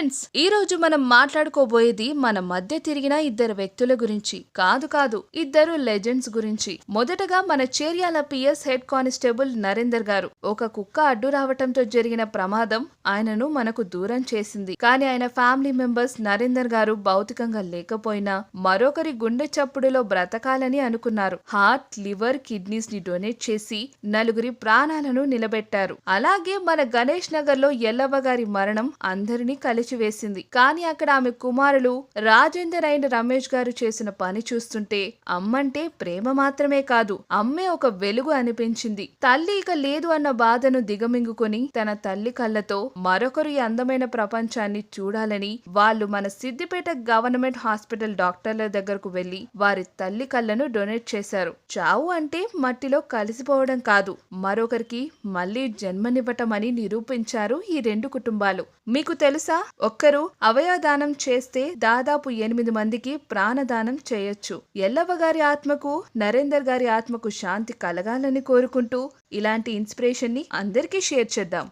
Friends ఈ రోజు మనం మాట్లాడుకోబోయేది మన మధ్య తిరిగిన ఇద్దరు వ్యక్తుల గురించి. కాదు కాదు ఇద్దరు లెజెండ్స్ గురించి. మొదటగా మన Cheriyal PS head constable Narender గారు. ఒక కుక్క అడ్డు రావటంతో జరిగిన ప్రమాదం ఆయనను మనకు దూరం చేసింది. కానీ ఆయన ఫ్యామిలీ మెంబర్స్ నరేందర్ గారు భౌతికంగా లేకపోయినా మరొకరి గుండె చప్పుడులో బ్రతకాలని అనుకున్నారు. హార్ట్ లివర్ కిడ్నీస్ని డొనేట్ చేసి నలుగురి ప్రాణాలను నిలబెట్టారు. అలాగే మన గణేష్ నగర్లో ఎల్లవ్వ గారి మరణం అందరినీ కలిచివేసింది కానీ అక్కడ ఆమె కుమారులు రాజేందర్ అయిన రమేష్ గారు చేసిన పని చూస్తుంటే అమ్మంటే ప్రేమ మాత్రమే కాదు అమ్మే ఒక వెలుగు అనిపించింది. తల్లి ఇక లేదు అన్న బాధను దిగమింగుకొని తన తల్లి కళ్ళతో మరొకరు ఈ అందమైన ప్రపంచాన్ని చూడాలని వాళ్ళు మన సిద్దిపేట గవర్నమెంట్ హాస్పిటల్ డాక్టర్ల దగ్గరకు వెళ్ళి వారి తల్లి కళ్ళను డొనేట్ చేశారు. చావు అంటే మట్టిలో కలిసిపోవడం కాదు మరొకరికి మళ్ళీ జన్మనివ్వటం అని నిరూపించారు ఈ రెండు కుటుంబాలు. మీకు తెలుసా? ఒక్కరు అవయవదానం చేస్తే దాదాపు ఎనిమిది మందికి ప్రాణదానం చేయొచ్చు. ఎల్లవ్వ గారి ఆత్మకు నరేందర్ గారి ఆత్మకు శాంతి కలగాలని కోరుకుంటూ ఇలాంటి ఇన్స్పిరేషన్ని అందరికీ షేర్ చేద్దాం.